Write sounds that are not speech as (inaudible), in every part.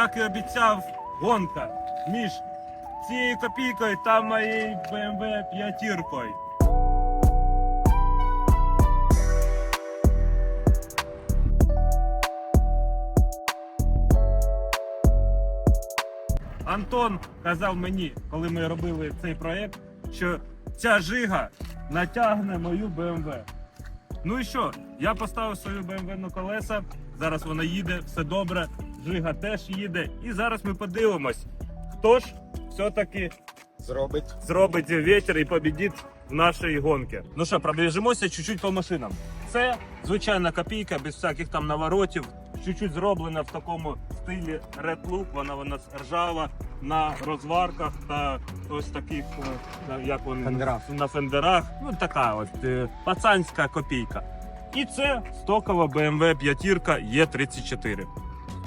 як і обіцяв, гонка між цією копійкою та моєю BMW п'ятіркою. Антон казав мені, коли ми робили цей проект, що ця жига натягне мою BMW. Ну і що? Я поставив свою BMW на колеса. Зараз вона їде, все добре. Жига теж їде. І зараз ми подивимось, хто ж все-таки Зробить. зробить вітер і побідить в нашій гонці. Ну що, пробіжимося чуть-чуть по машинам. Це звичайна копійка, без всяких там наворотів. Чуть-чуть зроблена в такому стилі Red Look. Вона вона ржава на розварках та ось таких, е, як вони Фендерах. на фендерах. Ну така от е, пацанська копійка. І це стокова BMW п'ятірка Е34.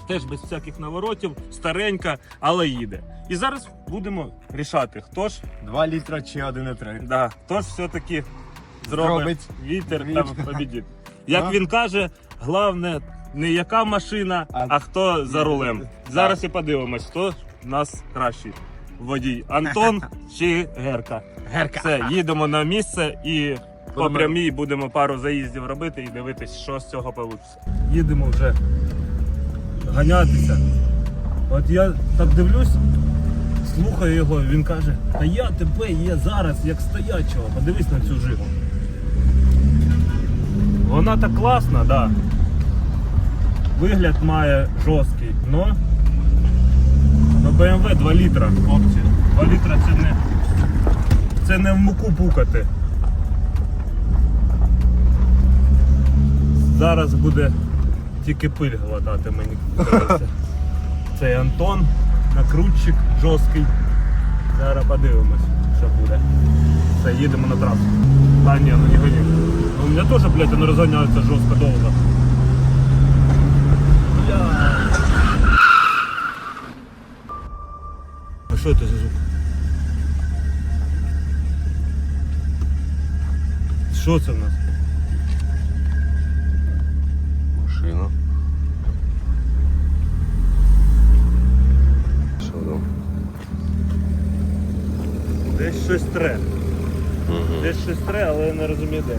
Теж без всяких наворотів, старенька, але їде. І зараз будемо рішати, хто ж 2 літра чи 1,3. Да, хто ж все-таки зробить Зробить вітер та побідить. Як Ну. він каже, головне не яка машина, а, А- хто за рулем. Зараз і подивимось, хто в нас кращий водій. Антон (laughs) чи Герка. Герка. Все, їдемо на місце і по Будемо- прямій будемо пару заїздів робити і дивитись, що з цього вийде. Їдемо вже ганятися. От я так дивлюсь, слухаю його, він каже, а я тебе є зараз як стоячого. Подивись на цю жигу. Вона так класна, так. Да. Вигляд має жорсткий, но на BMW 2 літра, хлопці. 2 літра це не. Це не в муку пукати. Зараз буде тільки пиль глотати мені. кажеться. (laughs) Цей Антон, накрутчик жорсткий. Зараз подивимось, що буде. Все, їдемо на трасу. Та ні, ну не гоні. Ну, у мене теж, блядь, воно розганяється жорстко довго. А що це за звук? Що це в нас? Машина. Що там? Десь щось тре. Десь щось тре, але я не розумію де.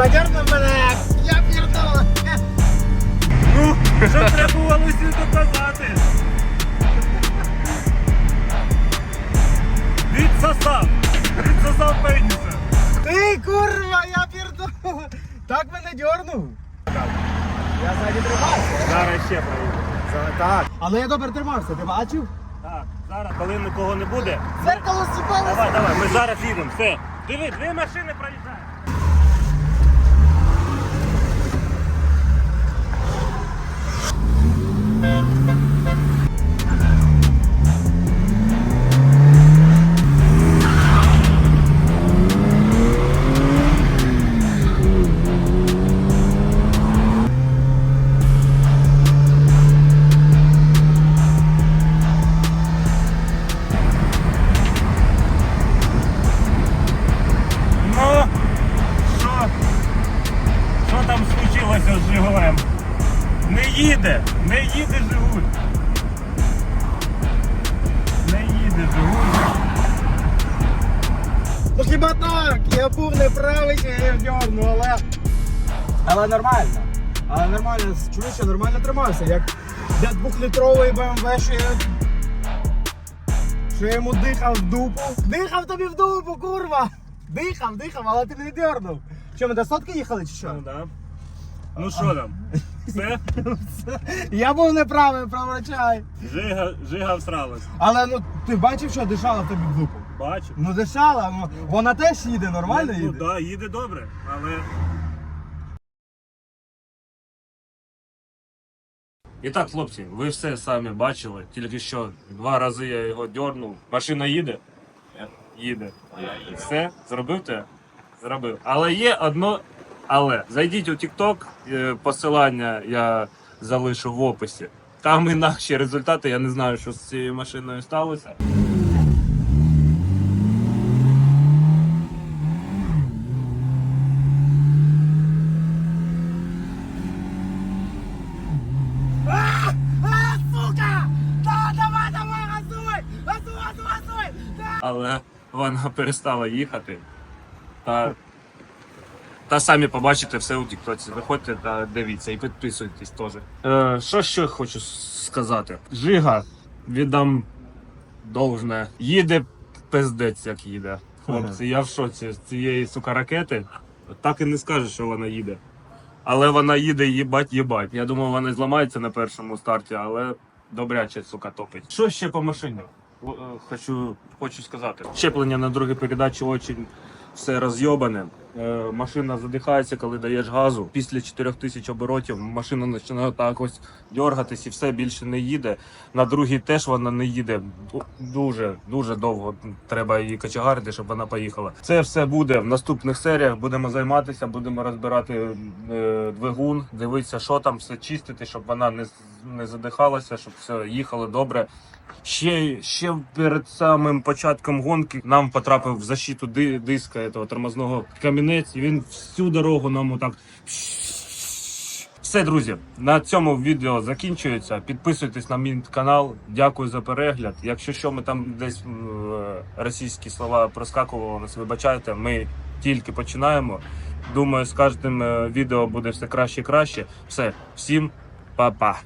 Курва, дернув мене! Я пірнула! Ну, що треба було усім доказати? Відсосав! Відсосав пеніса! Ти курва, я пірнула! Так мене дернув! Я ззаді тримався. Зараз ще проїду. Так. Але я добре тримався, ти бачив? Так, зараз, коли нікого не буде. Зеркало зіпалося. Давай, давай, ми зараз їдемо. Все. Диви, дві машини проїжджають. Що? Що там случилося з Жигулем? Не їде, не їде Жигуль. Не їде Жигуль. Ну хіба так? Я був неправий, я дернув, але Але нормально. Але нормально, чоловіче, нормально тримався. Як для двохлітрової BMW, що я. Що я йому дихав в дупу. Дихав тобі в дупу, курва! Дихав, дихав, але ти не дернув. Що, ми до сотки їхали чи що? Ну, да. ну що там? (laughs) Все? Я був неправий, проврачай. Жига, жига всралась. Але ну ти бачив, що дишала тобі в дупу? Бачу. Ну дишала, ну, вона теж їде, нормально Ну, їде. да, їде добре, але. І так, хлопці, ви все самі бачили. Тільки що два рази я його дьорнув. Машина їде? Їде. Все, зробив те? Зробив. Але є одно але. Зайдіть у TikTok, е, посилання я залишу в описі. Там інакші результати, я не знаю, що з цією машиною сталося. Але вона перестала їхати. Та, та самі побачите все у Тіктоці. Заходьте та дивіться і підписуйтесь теж. Е, що ще хочу сказати? Жига, віддам должне. Їде пиздець, як їде. Хлопці, я в шоці з цієї сука ракети. Так і не скажеш, що вона їде. Але вона їде їбать, їбать. Я думав, вона зламається на першому старті, але добряче, сука, топить. Що ще по машині? Е, Хочу, хочу сказати. Щеплення на другій передачі очень все розйобане. Е, машина задихається, коли даєш газу. Після 4000 оборотів машина починає так ось дергатись і все більше не їде. На другій теж вона не їде. Дуже, дуже довго треба її качагарити, щоб вона поїхала. Це все буде в наступних серіях. Будемо займатися, будемо розбирати е, двигун, дивитися, що там, все чистити, щоб вона не, не задихалася, щоб все їхало добре. Ще, ще перед самим початком гонки нам потрапив в защиту ди- диска этого тормозного камінець, і він всю дорогу нам отак. Все, друзі, на цьому відео закінчується. Підписуйтесь на мій канал. Дякую за перегляд. Якщо що, ми там десь е, російські слова проскакували, нас вибачайте. Ми тільки починаємо. Думаю, з кожним е, відео буде все краще і краще. Все, всім па-па.